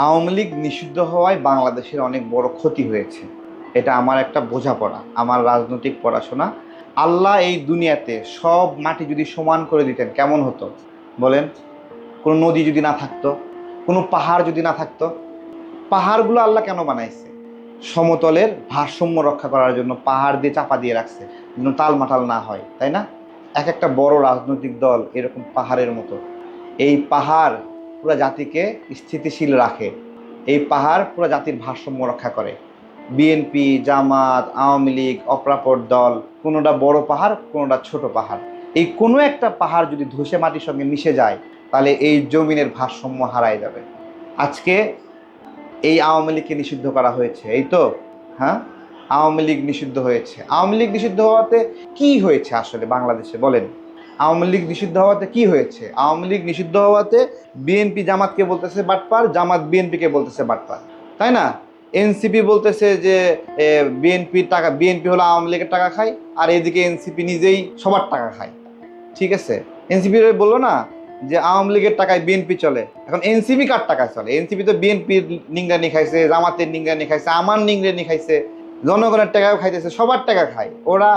আওয়ামী লীগ নিষিদ্ধ হওয়ায় বাংলাদেশের অনেক বড় ক্ষতি হয়েছে। এটা আমার একটা বোঝাপড়া, আমার রাজনৈতিক পড়াশোনা। আল্লাহ এই দুনিয়াতে সব মাটি যদি সমান করে দিতেন, কেমন হতো? বলেন, কোনো নদী যদি না থাকতো, কোনো পাহাড় যদি না থাকতো, পাহাড়গুলো আল্লাহ কেন বানাইছে? সমতলের ভারসাম্য রক্ষা করার জন্য পাহাড় দিয়ে চাপা দিয়ে রাখছে, যেন টালমাটাল না হয়, তাই না? এক একটা বড় রাজনৈতিক দল এরকম পাহাড়ের মতো। এই পাহাড় পুরো জাতিকে স্থিতিশীল রাখে। এই পাহাড় পুরো জাতির ভারসাম্য রক্ষা করে। বিএনপি জামাত, আওয়ামী লীগ, অপরাপর দল, কোনোটা বড় পাহাড়, কোনোটা ছোট পাহাড়। এই কোনো একটা পাহাড় যদি ধসে মাটির সঙ্গে মিশে যায়, তাহলে এই জমিনের ভারসাম্য হারায় যাবে। আজকে এই আওয়ামী লীগকে নিষিদ্ধ করা হয়েছে, এই তো? হ্যাঁ? আওয়ামী লীগ নিষিদ্ধ হয়েছে। আওয়ামী লীগ নিষিদ্ধ হওয়াতে কি হয়েছে আসলে বাংলাদেশে? বলেন। আওয়ামী লীগ নিষিদ্ধ হওয়াতে কি হয়েছে? আওয়ামী লীগ নিষিদ্ধ হওয়াতে বিএনপি জামাতকে বলতেছে বাটপার, জামাত বিএনপিকে বলতেছে বাটপার। তাই না? এনসিপি বলতেছে যে বিএনপি টাকা, বিএনপি হলো আওয়ামী লীগের টাকা খায়, আর এদিকে এনসিপি নিজেই সবার টাকা খায়। ঠিক আছে? এনসিপি বলল না যে, আওয়ামী লীগের টাকায় বিএনপি চলে। এখন এনসিপি কার টাকায় চলে? এনসিপি তো বিএনপির নিংরানি খাইছে, জামাতের নিংরানি খাইছে, আমার নিংরানি খাইছে, জনগণের টাকাও খাইতেছে, সবার টাকা খায়। ওরা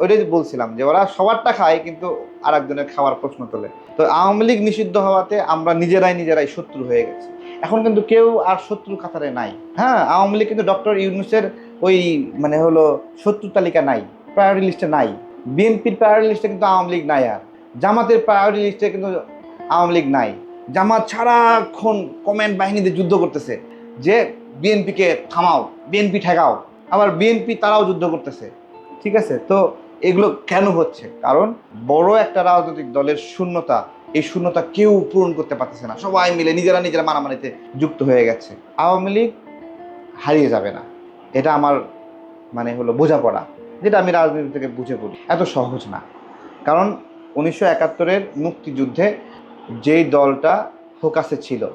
ওইটাই বলছিলাম যে ওরা সবারটা খায়, কিন্তু আর একজনের খাওয়ার প্রশ্ন তোলে। তো আওয়ামী লীগ নিষিদ্ধ হওয়াতে আমরা নিজেরাই নিজেরাই শত্রু হয়ে গেছি। এখন কিন্তু কেউ আর শত্রু কাতারে নাই। হ্যাঁ আওয়ামী লীগ কিন্তু ডক্টর ইউনুসের ওই মানে হলো শত্রু তালিকা নাই প্রায়োরিটি লিস্টে নাই। বিএনপির প্রায়োরিটি লিস্টে কিন্তু আওয়ামী লীগ নাই আর। জামাতের প্রায়োরিটি লিস্টে কিন্তু আওয়ামী লীগ নাই। জামাত সারাক্ষণ কমেন্ট বাহিনীতে যুদ্ধ করতেছে যে বিএনপিকে থামাও, বিএনপি ঠেকাও। আবার বিএনপি তারাও যুদ্ধ করতেছে। ঠিক আছে? তো এগুলো কেন হচ্ছে? কারণ বড় একটা রাজনৈতিক দলের শূন্যতা, এই শূন্যতা কেউ পূরণ করতে পারতেছে না। সবাই মিলে নিজেরা নিজেরা মারামারিতে যুক্ত হয়ে গেছে। আওয়ামী লীগ হারিয়ে যাবে না। এটা আমার মানে হলো বোঝাপড়া, যেটা আমি রাজনীতি থেকে বুঝে পড়ি এত সহজ না। কারণ উনিশশো একাত্তরের মুক্তিযুদ্ধে যেই দলটা ফোকাসে ছিল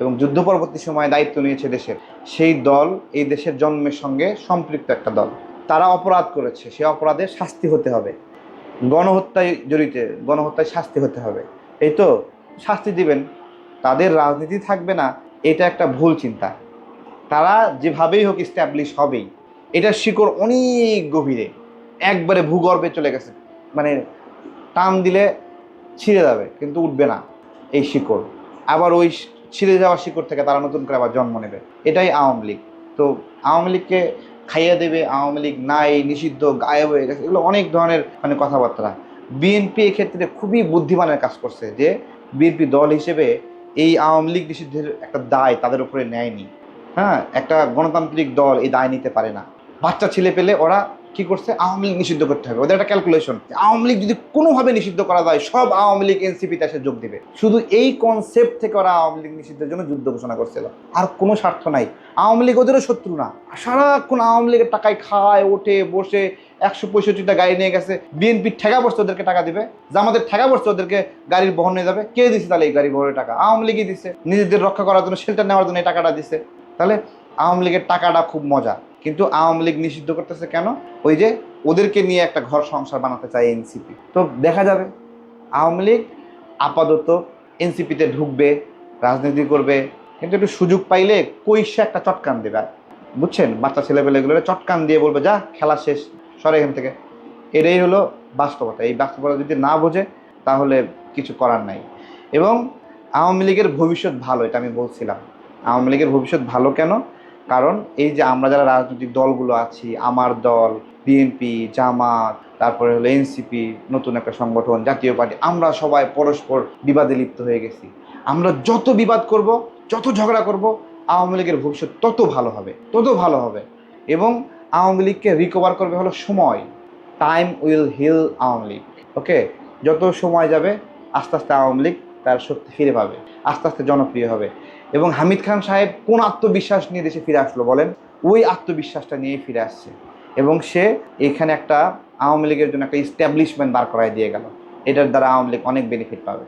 এবং যুদ্ধ পরবর্তী সময়ে দায়িত্ব নিয়েছে দেশের, সেই দল এই দেশের জন্মের সঙ্গে সম্পৃক্ত একটা দল। তারা অপরাধ করেছে, সে অপরাধের শাস্তি হতে হবে। গণহত্যায় জড়িত, গণহত্যায় শাস্তি হতে হবে। এই তো শাস্তি দিবেন, তাদের রাজনীতি থাকবে না, এটা একটা ভুল চিন্তা। তারা যেভাবেই হোক স্ট্যাবলিশ হবেই। এটার শিকড় অনেক গভীরে, একবারে ভূগর্ভে চলে গেছে। মানে টান দিলে ছিঁড়ে যাবে, কিন্তু উঠবে না এই শিকড়। আবার ওই ছিঁড়ে যাওয়া শিকড় থেকে তারা নতুন করে আবার জন্ম নেবে। এটাই আওয়ামী লীগ। তো আওয়ামী লীগকে খাইয়ে দেবে, আওয়ামী লীগ নাই, নিষিদ্ধ, গায়েব হয়ে গেছে, এগুলো অনেক ধরনের মানে কথাবার্তা। বিএনপি এক্ষেত্রে খুবই বুদ্ধিমানের কাজ করছে যে বিএনপি দল হিসেবে এই আওয়ামী লীগ নিষিদ্ধের একটা দায় তাদের উপরে নেয়নি। হ্যাঁ একটা গণতান্ত্রিক দল এই দায় নিতে পারে না। বাচ্চা ছেলে পেলে ওরা কি করছে? আওয়ামী লীগ নিষিদ্ধ করতে হবে। ওদের একটা ক্যালকুলেশন আওয়ামী লীগ যদি কোনোভাবে নিষিদ্ধ করা যায়, সব আওয়ামী লীগ এনসিপিতে এসে যোগ দিবে। শুধু এই কনসেপ্ট থেকে ওরা আওয়ামী লীগ নিষিদ্ধের জন্য যুদ্ধ ঘোষণা করছিল। আর কোনো স্বার্থ নাই। আওয়ামী লীগ ওদেরও শত্রু না। সারাক্ষণ আওয়ামী লীগের টাকায় খায়, ওঠে, বসে, একশো পঁয়ষট্টিটা গাড়ি নিয়ে গেছে। বিএনপির ঠেকা বসছে ওদেরকে টাকা দিবে। জামাতের ঠেকা বসছে ওদেরকে গাড়ির বহন নিয়ে যাবে। কে দিচ্ছে তাহলে এই গাড়ি বহনের টাকা? আওয়ামী লীগই দিচ্ছে নিজেদের রক্ষা করার জন্য শেল্টার নেওয়ার জন্য এই টাকাটা দিচ্ছে তাহলে আওয়ামী লীগের টাকাটা খুব মজা। কিন্তু আওয়ামী লীগ নিষিদ্ধ করতেছে কেন? ওই যে ওদেরকে নিয়ে একটা ঘর সংসার বানাতে চায় এনসিপি তো দেখা যাবে, আওয়ামী লীগ আপাতত এনসিপিতে ঢুকবে, রাজনীতি করবে, কিন্তু একটু সুযোগ পাইলে কৈশে একটা চটকান দেবে। বুঝছেন? বাচ্চা ছেলেপেলেগুলো চটকান দিয়ে বলবে, যা, খেলা শেষ, সরে এখান থেকে। এটাই হলো বাস্তবতা। এই বাস্তবতা যদি না বোঝে, তাহলে কিছু করার নাই। এবং আওয়ামী লীগের ভবিষ্যৎ ভালো, এটা আমি বলছিলাম। আওয়ামী লীগের ভবিষ্যৎ ভালো কেন? কারণ এই যে আমরা যারা রাজনৈতিক দলগুলো আছি, আমার দল বিএনপি জামাত, তারপরে হলো এনসিপি নতুন একটা সংগঠন, জাতীয় পার্টি, আমরা সবাই পরস্পর বিবাদে লিপ্ত হয়ে গেছি। আমরা যত বিবাদ করব, যত ঝগড়া করব, আওয়ামী লীগের ভবিষ্যৎ তত ভালো হবে, তত ভালো হবে। এবং আওয়ামী লীগকে রিকভার করবে হলো সময়। Time will heal Awami League. Okay? যত সময় যাবে, আস্তে আস্তে আওয়ামী লীগ তার শক্তি ফিরে পাবে, আস্তে আস্তে জনপ্রিয় হবে। এবং হামিদ খান সাহেব কোন আত্মবিশ্বাস নিয়ে দেশে ফিরে আসলো বলেন? ওই আত্মবিশ্বাসটা নিয়ে ফিরে আসছে। এবং সে এখানে একটা আওয়ামী লীগের জন্য একটা ইস্টাবলিশমেন্ট বার করায় দিয়ে গেল। এটার দ্বারা আওয়ামী লীগ অনেক বেনিফিট পাবে।